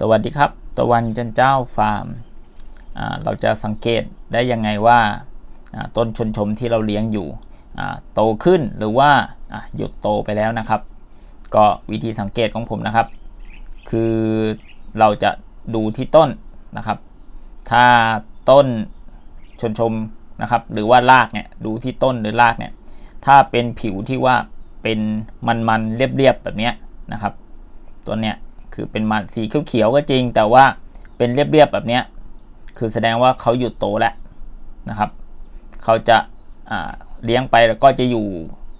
สวัสดีครับ ตะวันจันเจ้าฟาร์ม เราจะสังเกตได้ยังไงว่าต้นชนชมที่เราเลี้ยงอยู่โตขึ้นหรือว่าหยุดโตไปแล้วนะครับ ก็วิธีสังเกตของผมนะครับ คือเราจะดูที่ต้นนะครับ ถ้าต้นชนชมนะครับหรือว่ารากเนี่ยดูที่ต้นหรือรากเนี่ยถ้าเป็นผิวที่ว่าเป็นมันๆเรียบๆแบบเนี้ยนะครับ ตัวเนี้ย คือเป็นมันสีเขียวๆก็จริง แต่ว่าเป็นเรียบๆแบบเนี้ยคือแสดงว่าเขาหยุดโตแล้วนะครับ เขาจะาเลี้ยงไปแล้วก็จะอยู่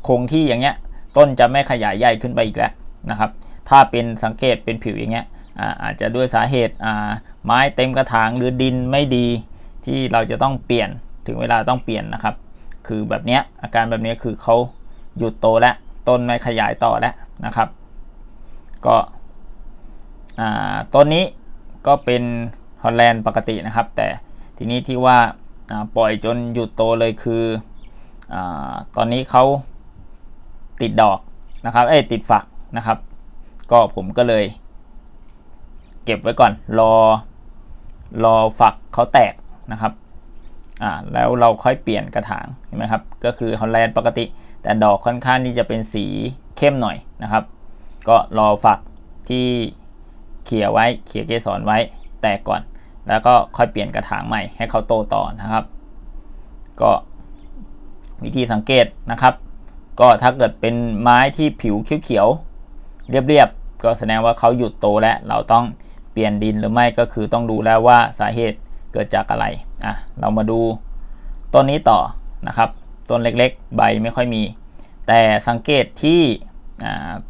คงที่อย่างเงี้ย ต้นจะไม่ขยายใหญ่ขึ้นไปอีกแล้วนะครับ ถ้าเป็นสังเกตเป็นผิวอย่างเงี้ยอาอาจจะด้วยสาเหตุไม้เต็มกระถางหรือดินไม่ดีที่เราจะต้องเปลี่ยนถึงเวลาต้องเปลี่ยนนะครับ คือแบบเนี้ยอาการแบบนี้คือเขาหยุดโตแล้วต้นไม่ขยายต่อแล้วนะครับ ก็ ต้นนี้ก็เป็นฮอลแลนด์ปกตินะครับ แต่ทีนี้ที่ว่าปล่อยจนหยุดโตเลยคืออตอนนี้เขาติดดอกนะครับ เอ้ติดฝักนะครับ ก็ผมก็เลย เก็บไว้ก่อน รอ รอฝักเขาแตกนะครับอ่าแล้วเราค่อยเปลี่ยนกระถางเห็นไหมครับ ก็คือฮอลแลนด์ปกติ แต่ดอกค่อนข้างที่จะเป็นสีเข้มหน่อยนะครับ ก็รอฝักที่ เขี่ยไว้เขี่ยเกสรไว้แตกก่อน แล้วก็ค่อยเปลี่ยนกระถางใหม่ให้เขาโตต่อนะครับ ก็วิธีสังเกตนะครับ ก็ถ้าเกิดเป็นไม้ที่ผิวเขียวๆเรียบๆก็แสดงว่าเขาหยุดโตแล้วเราต้องเปลี่ยนดินหรือไม่ก็คือต้องดูแล้วว่าสาเหตุเกิดจากอะไรอะเรามาดูต้นนี้ต่อนะครับต้นเล็กๆ ใบไม่ค่อยมี แต่สังเกตที่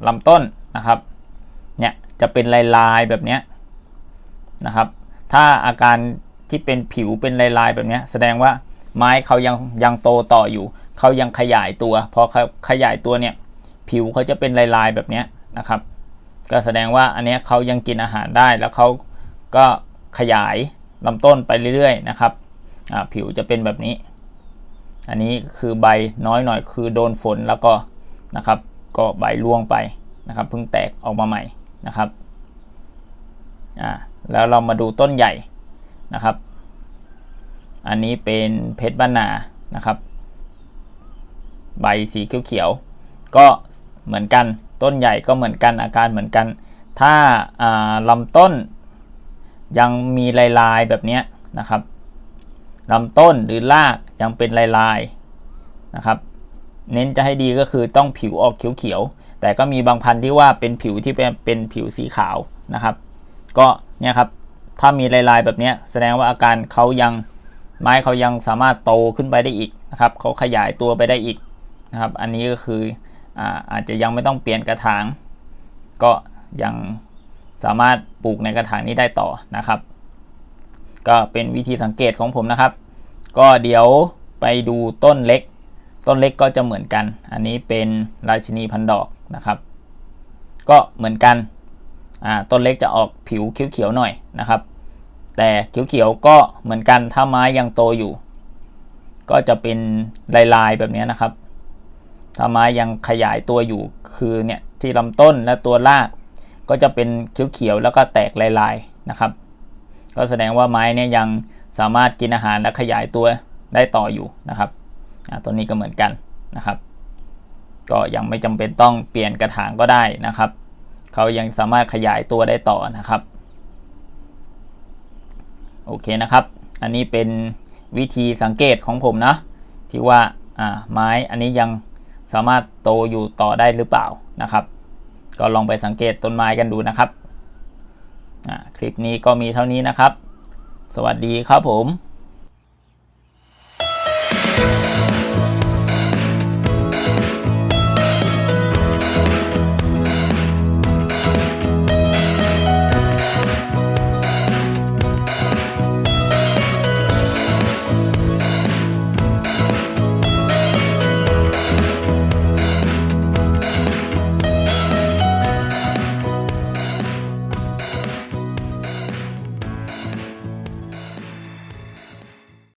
ลำต้นนะครับเนี่ย จะเป็นลายๆแบบนี้นะครับ ถ้าอาการที่เป็นผิวเป็นลายๆแบบนี้แสดงว่าไม้เขายังยังโตต่ออยู่ เขายังขยายตัวพอเขาขยายตัวเนี่ยผิวเขาจะเป็นลายๆแบบนี้นะครับ ก็แสดงว่าอันนี้เขายังกินอาหารได้แล้วเขาก็ขยายลำต้นไปเรื่อยๆนะครับผิวจะเป็นแบบนี้ อันนี้คือใบน้อยหน่อยคือโดนฝนแล้วก็นะครับ ก็ใบร่วงไปนะครับเพิ่งแตกออกมาใหม่ นะครับอ่าแล้วเรามาดูต้นใหญ่นะครับ อันนี้เป็นเพชรบ้านนานะครับ ใบสีเขียวๆก็เหมือนกันต้นใหญ่ก็เหมือนกันอาการเหมือนกัน ถ้าลำต้นยังมีลายๆแบบนี้นะครับลำต้นหรือรากยังเป็นลายๆนะครับ เน้นจะให้ดีก็คือต้องผิวออกเขียว แต่ก็มีบางพันธุ์ที่ว่าเป็นผิวที่เป็นเป็นผิวสีขาวนะครับ ก็เนี่ยครับถ้ามีลายๆแบบนี้แสดงว่าอาการเขายังไม้เขายังสามารถโตขึ้นไปได้อีกนะครับเขาขยายตัวไปได้อีกนะครับ อันนี้ก็คืออาอาจจะยังไม่ต้องเปลี่ยนกระถาง ก็ยังสามารถปลูกในกระถางนี้ได้ต่อนะครับ ก็เป็นวิธีสังเกตของผมนะครับ ก็เดี๋ยวไปดูต้นเล็ก ต้นเล็กก็จะเหมือนกัน อันนี้เป็นราชินีพันดอกนะครับ ก็เหมือนกันต้นเล็กจะออกผิวเขียวๆหน่อยนะครับ แต่เขียวๆก็เหมือนกันถ้าไม้ยังโตอยู่ ก็จะเป็นลายๆแบบนี้นะครับ ถ้าไม้ยังขยายตัวอยู่คือเนี่ยที่ลำต้นและตัวรากก็จะเป็นเขียวๆแล้วก็แตกลายๆนะครับ ก็แสดงว่าไม้เนี่ยยังสามารถกินอาหารและขยายตัวได้ต่ออยู่นะครับ ตัวนี้ก็เหมือนกันนะครับ ก็ยังไม่จำเป็นต้องเปลี่ยนกระถางก็ได้นะครับ เขายังสามารถขยายตัวได้ต่อนะครับ โอเคนะครับ อันนี้เป็นวิธีสังเกตของผมนะที่ว่าไม้อันนี้ยังสามารถโตอยู่ต่อได้หรือเปล่านะครับ ก็ลองไปสังเกตต้นไม้กันดูนะครับ คลิปนี้ก็มีเท่านี้นะครับ สวัสดีครับผม